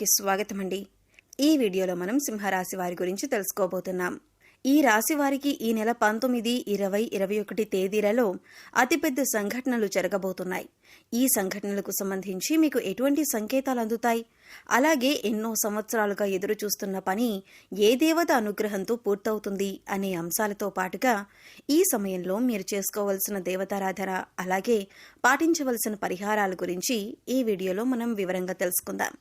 స్వాగతం అండి ఈ వీడియోలో మనం సింహరాశి వారి గురించి తెలుసుకోబోతున్నాం. ఈ రాశి వారికి ఈ నెల పంతొమ్మిది ఇరవై ఇరవై ఒకటి తేదీలలో అతిపెద్ద సంఘటనలు జరగబోతున్నాయి. ఈ సంఘటనలకు సంబంధించి మీకు ఎటువంటి సంకేతాలు అందుతాయి? అలాగే ఎన్నో సంవత్సరాలుగా ఎదురు చూస్తున్న పని ఏ దేవత అనుగ్రహంతో పూర్తవుతుంది అనే అంశాలతో పాటుగా ఈ సమయంలో మీరు చేసుకోవలసిన దేవతారాధన అలాగే పాటించవలసిన పరిహారాల గురించి ఈ వీడియోలో మనం వివరంగా తెలుసుకుందాం.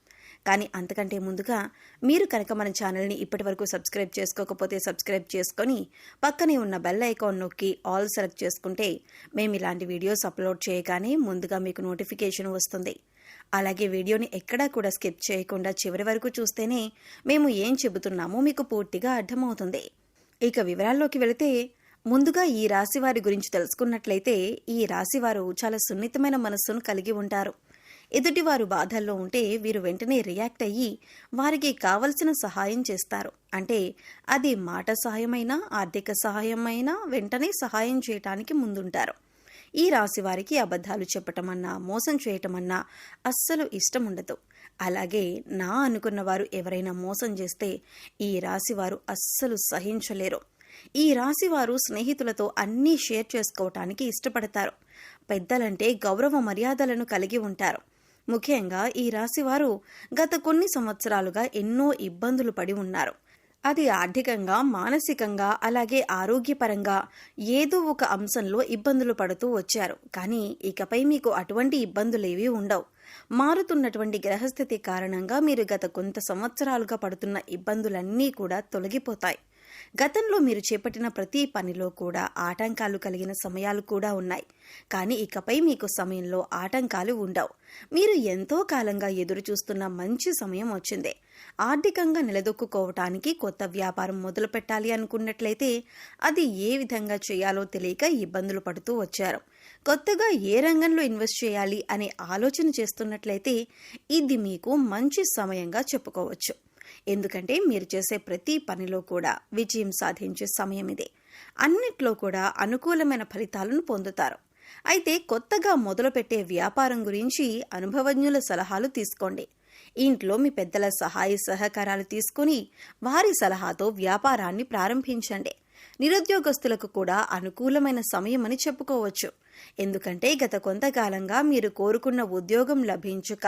కానీ అంతకంటే ముందుగా మీరు కనుక మన ఛానల్ని ఇప్పటివరకు సబ్స్క్రైబ్ చేసుకోకపోతే సబ్స్క్రైబ్ చేసుకొని పక్కనే ఉన్న బెల్ ఐకాన్ నొక్కి ఆల్ సెలెక్ట్ చేసుకుంటే మేము ఇలాంటి వీడియోస్ అప్లోడ్ చేయగానే ముందుగా మీకు నోటిఫికేషన్ వస్తుంది. అలాగే వీడియోని ఎక్కడా కూడా స్కిప్ చేయకుండా చివరి వరకు చూస్తేనే మేము ఏం చెబుతున్నామో మీకు పూర్తిగా అర్థమవుతుంది. ఇక వివరాల్లోకి వెళితే ముందుగా ఈ రాశి వారి గురించి తెలుసుకున్నట్లయితే ఈ రాశి వారు చాలా సున్నితమైన మనస్సును కలిగి ఉంటారు. ఎదుటివారు బాధల్లో ఉంటే వీరు వెంటనే రియాక్ట్ అయ్యి వారికి కావలసిన సహాయం చేస్తారు. అంటే అది మాట సహాయమైనా ఆర్థిక సహాయమైనా వెంటనే సహాయం చేయటానికి ముందుంటారు. ఈ రాశి వారికి అబద్ధాలు చెప్పటమన్నా మోసం చేయటమన్నా అస్సలు ఇష్టం ఉండదు. అలాగే నా అనుకున్న వారు ఎవరైనా మోసం చేస్తే ఈ రాశి వారు అస్సలు సహించలేరు. ఈ రాశి వారు స్నేహితులతో అన్నీ షేర్ చేసుకోవటానికి ఇష్టపడతారు. పెద్దలంటే గౌరవ మర్యాదలను కలిగి ఉంటారు. ముఖ్యంగా ఈ రాశివారు గత కొన్ని సంవత్సరాలుగా ఎన్నో ఇబ్బందులు పడి ఉన్నారు. అది ఆర్థికంగా మానసికంగా అలాగే ఆరోగ్యపరంగా ఏదో ఒక అంశంలో ఇబ్బందులు పడుతూ వచ్చారు. కానీ ఇకపై మీకు అటువంటి ఇబ్బందులేవీ ఉండవు. మారుతున్నటువంటి గ్రహస్థితి కారణంగా మీరు గత కొంత సంవత్సరాలుగా పడుతున్న ఇబ్బందులన్నీ కూడా తొలగిపోతాయి. గతంలో మీరు చేపట్టిన ప్రతి పనిలో కూడా ఆటంకాలు కలిగిన సమయాలు కూడా ఉన్నాయి. కానీ ఇకపై మీకు సమయంలో ఆటంకాలు ఉండవు. మీరు ఎంతో కాలంగా ఎదురు చూస్తున్న మంచి సమయం వచ్చింది. ఆర్థికంగా నిలదొక్కుకోవటానికి కొత్త వ్యాపారం మొదలు పెట్టాలి అనుకున్నట్లయితే అది ఏ విధంగా చేయాలో తెలియక ఇబ్బందులు పడుతూ వచ్చారు. కొత్తగా ఏ రంగంలో ఇన్వెస్ట్ చేయాలి అనే ఆలోచన చేస్తున్నట్లయితే ఇది మీకు మంచి సమయంగా చెప్పుకోవచ్చు. ఎందుకంటే మీరు చేసే ప్రతి పనిలో కూడా విజయం సాధించే సమయం ఇది. అన్నిట్లో కూడా అనుకూలమైన ఫలితాలను పొందుతారు. అయితే కొత్తగా మొదలుపెట్టే వ్యాపారం గురించి అనుభవజ్ఞుల సలహాలు తీసుకోండి. ఇంట్లో మీ పెద్దల సహాయ సహకారాలు తీసుకుని వారి సలహాతో వ్యాపారాన్ని ప్రారంభించండి. నిరుద్యోగస్తులకు కూడా అనుకూలమైన సమయం అని చెప్పుకోవచ్చు. ఎందుకంటే గత కొంతకాలంగా మీరు కోరుకున్న ఉద్యోగం లభించక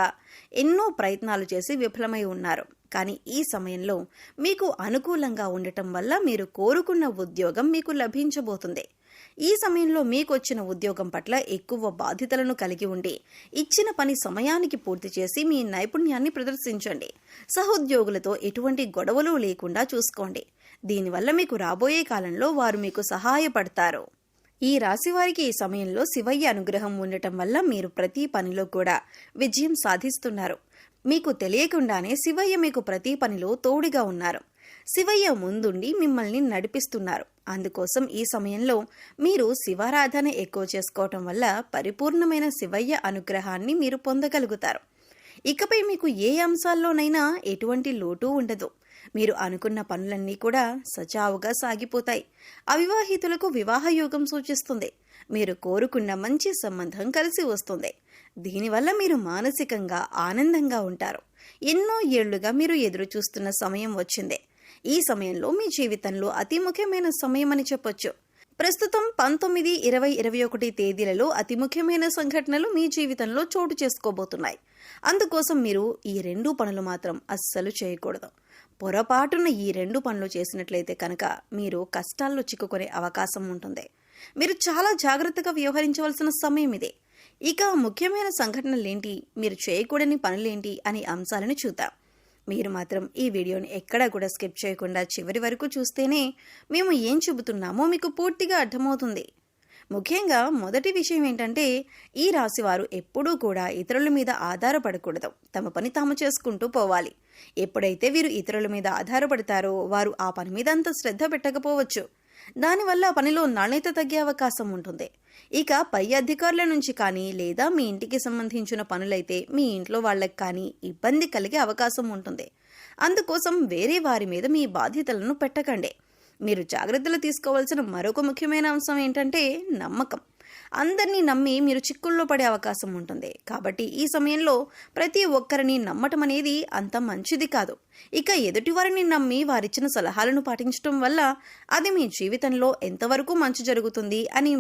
ఎన్నో ప్రయత్నాలు చేసి విఫలమై ఉన్నారు. కానీ ఈ సమయంలో మీకు అనుకూలంగా ఉండటం వల్ల మీరు కోరుకున్న ఉద్యోగం మీకు లభించబోతుంది. ఈ సమయంలో మీకు వచ్చిన ఉద్యోగం పట్ల ఎక్కువ బాధ్యతలను కలిగి ఉండి ఇచ్చిన పని సమయానికి పూర్తి చేసి మీ నైపుణ్యాన్ని ప్రదర్శించండి. సహోద్యోగులతో ఎటువంటి గొడవలు లేకుండా చూసుకోండి. దీనివల్ల మీకు రాబోయే కాలంలో వారు మీకు సహాయపడతారు. ఈ రాశి వారికి ఈ సమయంలో శివయ్య అనుగ్రహం ఉండటం వల్ల మీరు ప్రతి పనిలో కూడా విజయం సాధిస్తున్నారు. మీకు తెలియకుండానే శివయ్య మీకు ప్రతి పనిలో తోడుగా ఉన్నారు. శివయ్య ముందుండి మిమ్మల్ని నడిపిస్తున్నారు. అందుకోసం ఈ సమయంలో మీరు శివారాధన ఎక్కువ చేసుకోవటం వల్ల పరిపూర్ణమైన శివయ్య అనుగ్రహాన్ని మీరు పొందగలుగుతారు. ఇకపై మీకు ఏ అంశాల్లోనైనా ఎటువంటి లోటు ఉండదు. మీరు అనుకున్న పనులన్నీ కూడా సజావుగా సాగిపోతాయి. అవివాహితులకు వివాహ యోగం సూచిస్తుంది. మీరు కోరుకున్న మంచి సంబంధం కలిసి వస్తుంది. దీనివల్ల మీరు మానసికంగా ఆనందంగా ఉంటారు. ఎన్నో ఏళ్ళుగా మీరు ఎదురు చూస్తున్న సమయం వచ్చింది. ఈ సమయంలో మీ జీవితంలో అతి ముఖ్యమైన సమయం అని చెప్పొచ్చు. ప్రస్తుతం పంతొమ్మిది ఇరవై ఇరవై ఒకటి తేదీలలో అతి ముఖ్యమైన సంఘటనలు మీ జీవితంలో చోటు చేసుకోబోతున్నాయి. అందుకోసం మీరు ఈ రెండు పనులు మాత్రం అస్సలు చేయకూడదు. పొరపాటున ఈ రెండు పనులు చేసినట్లయితే కనుక మీరు కష్టాల్లో చిక్కుకునే అవకాశం ఉంటుంది. మీరు చాలా జాగ్రత్తగా వ్యవహరించవలసిన సమయం ఇది. ఇక ముఖ్యమైన సంఘటనలేంటి? మీరు చేయకూడని పనులేంటి? అనే అంశాలను చూద్దాం. మీరు మాత్రం ఈ వీడియోని ఎక్కడా కూడా స్కిప్ చేయకుండా చివరి వరకు చూస్తేనే మేము ఏం చెబుతున్నామో మీకు పూర్తిగా అర్థమవుతుంది. ముఖ్యంగా మొదటి విషయం ఏంటంటే ఈ రాశివారు ఎప్పుడూ కూడా ఇతరుల మీద ఆధారపడకూడదు. తమ పని తాము చేసుకుంటూ పోవాలి. ఎప్పుడైతే వీరు ఇతరుల మీద ఆధారపడతారో వారు ఆ పని మీద అంత శ్రద్ధ పెట్టకపోవచ్చు. దానివల్ల పనిలో నాణ్యత తగ్గే అవకాశం ఉంటుంది. ఇక పై అధికారుల నుంచి కానీ లేదా మీ ఇంటికి సంబంధించిన పనులైతే మీ ఇంట్లో వాళ్ళకి కానీ ఇబ్బంది కలిగే అవకాశం ఉంటుంది. అందుకోసం వేరే వారి మీద మీ బాధ్యతలను పెట్టకండి. మీరు జాగ్రత్తలు తీసుకోవాల్సిన మరొక ముఖ్యమైన అంశం ఏంటంటే నమ్మకం. అందరినీ నమ్మి మీరు చిక్కుల్లో పడే అవకాశం ఉంటుంది. కాబట్టి ఈ సమయంలో ప్రతి ఒక్కరిని నమ్మటం అనేది అంత మంచిది కాదు. ఇక ఎదుటివారిని నమ్మి వారిచ్చిన సలహాలను పాటించడం వల్ల అది మీ జీవితంలో ఎంతవరకు మంచి జరుగుతుంది అని